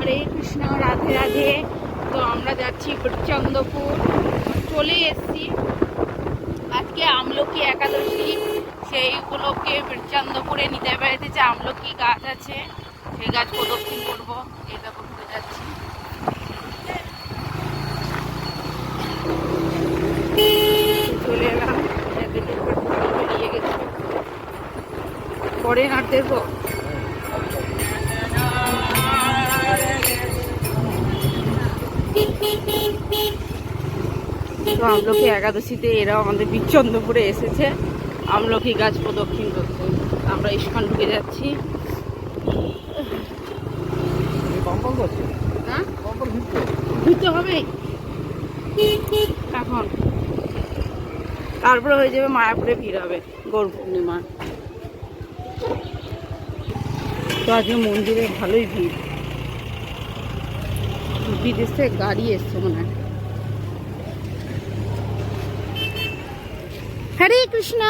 হরে কৃষ্ণ, রাধে রাধে। তো আমরা যাচ্ছি চন্দ্রপুর চলে এসেছি। আজকে আমলকি একাদশী, সেই উপলক্ষে চন্দ্রপুরে নিতে বাড়িতে যে আমলকি গাছ আছে। সেই গাছ প্রদক্ষিণ করব। দেখো, ঘুরে যাচ্ছি। চলে এলাম। পরে দেখব তো আমলকি একাদশীতে এরাও আমাদের বিচন্দ্রপুরে এসেছে। আমলকি গাছ প্রদক্ষিণ করতে। আমরা ইস্কন ঢুকে যাচ্ছি। হ্যাঁ? কম্পন ঘুরতে হবে? এখন। তারপরে হয়ে যাবে মায়াপুরে ভিড় হবে গৌর পূর্ণিমা তো আজকে মন্দিরে ভালোই ভিড়। বিদেশ গাড়ি এসছে মনে হয়। হরে কৃষ্ণ।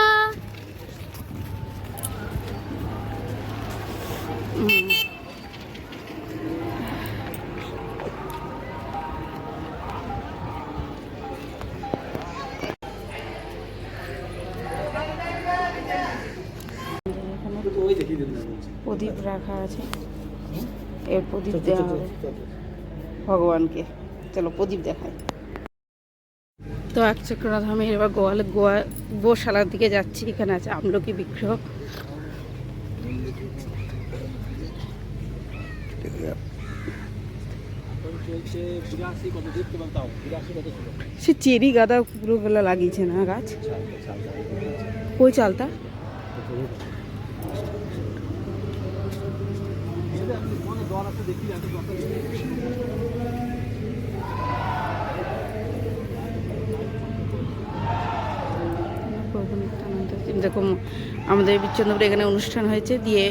প্রদীপ রাখা আছে। এর প্রদীপ দেওয়া হবে। ভগবানকে। চলো প্রদীপ দেখাই। তো এক চক্র ধামে এবার গোয়ালে, গোয়া, গোশালার দিকে যাচ্ছি। এখানে আছে আমলকি ছিল সে চেরি গাদা পুরোবেলা লাগিয়েছে না গাছ? কই আছে দেখি যেরকম আমাদের বিচ্ছন্নপুরে এখানে অনুষ্ঠান হয়েছে, দিয়ে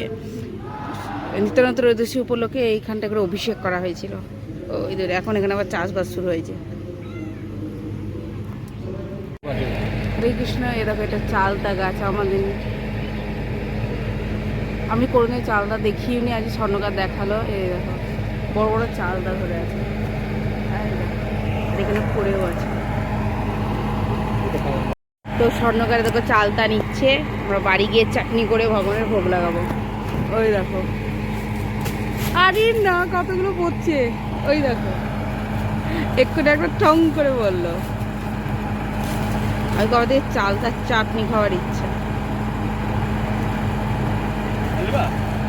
নিত্যানন্দ ত্রয়োদশী উপলক্ষে এইখানটা করে অভিষেক করা হয়েছিল। ধরে এখন এখানে আবার চাষবাস শুরু হয়েছে। হরে কৃষ্ণ, এ দেখো এটা চালতা গাছ আমাদের আমি কোনোদিন চালটা দেখিওনি আজ স্বর্ণকার দেখাল, এই দেখো, বড় বড় চালটা ধরে আছে। এখানে পড়েও আছে। তো স্বর্ণকারে দেখো চালতা নিচ্ছে। আমরা বাড়ি গিয়ে চাটনি করে ভগবানের ভোগ লাগাবো। ওই দেখো। আরে না কতগুলো পড়ছে? ওই দেখো। এক্ষুনি একবার টং করে বলল। আমি কবে থেকে চালতার চাটনি খাওয়ার ইচ্ছা।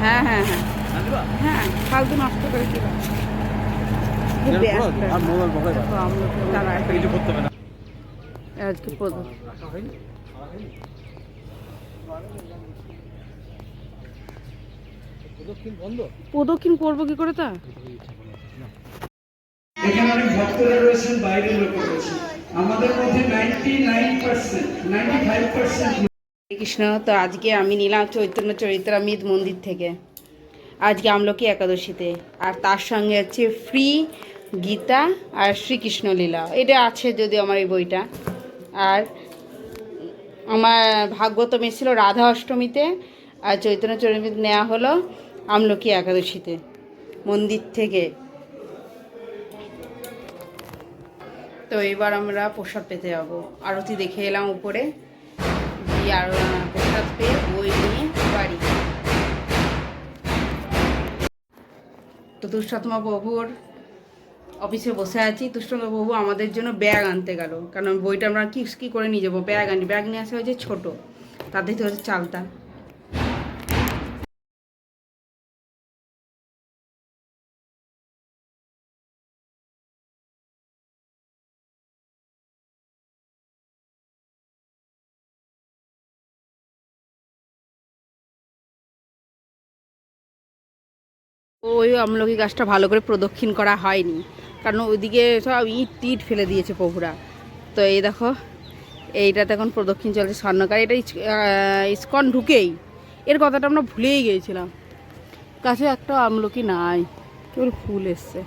হ্যাঁ হ্যাঁ হ্যাঁ। হ্যাঁ ফালতু নষ্ট করে কি আজকে প্রদ- প্রদক্ষিণ করব কি করে তা? এখানে অনেক ভক্তরা রয়েছেন বাইরের লোক রয়েছেন। আমাদের মধ্যে ninety nine percent ninety five percent Krishna তো আজকে আমি নিলাম চৈতন্য চরিত্রামিত মন্দির থেকে। আজকে আমলকি একাদশীতে। আর তার সঙ্গে হচ্ছে ফ্রি গীতা আর শ্রীকৃষ্ণ লীলা। এটা আছে যদি আমার এই বইটা। আর আমার ভাগবতম এসেছিল রাধা অষ্টমীতে আর চৈতন্য চরিত্রামিত নেওয়া হলো আমলকি একাদশীতে, মন্দির থেকে। তো এবার আমরা প্রসাদ পেতে যাব। আরতি দেখে এলাম উপরে। দিয়ে আর প্রসাদ পেয়ে বই নিয়ে বাড়ি। তো দুষ্টাত্মা প্রভুর অফিসে বসে আছি প্রভু আমাদের জন্য ব্যাগ আনতে গেল। কারণ বইটা আমরা কি কি করে নিয়ে যাব? ব্যাগ আনি, ব্যাগ নিয়ে আসা হয়েছে ছোটো। তাদের তো হচ্ছে চালতা। ওই আমলকি গাছটা ভালো করে প্রদক্ষিণ করা হয়নি। কারণ ওইদিকে সব ইট টিট ফেলে দিয়েছে প্রভুরা। তো এই দেখো, এইটাতে এখন প্রদক্ষিণ চলছে স্বর্ণকার। এটা ইস- ইস্কন ঢুকেই। এর কথাটা আমরা ভুলেই গিয়েছিলাম। কাছে একটা আমলকি নাই, কেবল ফুল এসছে।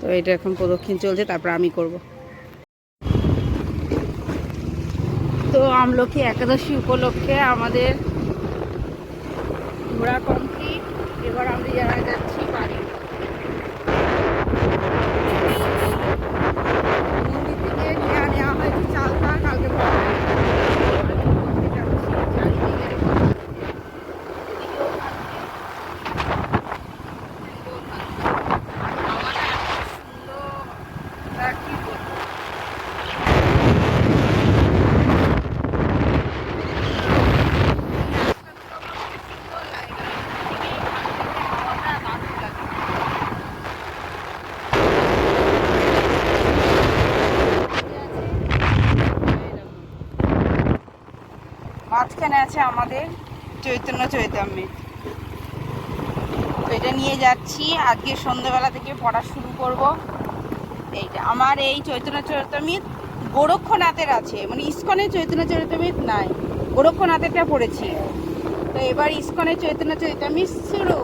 তো এটা এখন প্রদক্ষিণ চলছে, তারপর আমি করব। তো আমলকি একাদশী উপলক্ষে আমাদের ঘোরা কমপ্লিট এবার আমরা আছে আমাদের চৈতন্য চৈতাম্যের তো এটা নিয়ে যাচ্ছি। আজকে সন্ধ্যেবেলা থেকে পড়া শুরু করব। এইটা আমার এই চৈতন্য চৈতামিত গোরক্ষনাথের আছে। মানে ইস্কনে চৈতন্য চৈতামিত নাই, গোরক্ষনাথেরটা পড়েছি। তো এবার ইস্কনে চৈতন্য চৈতামিত শুরু।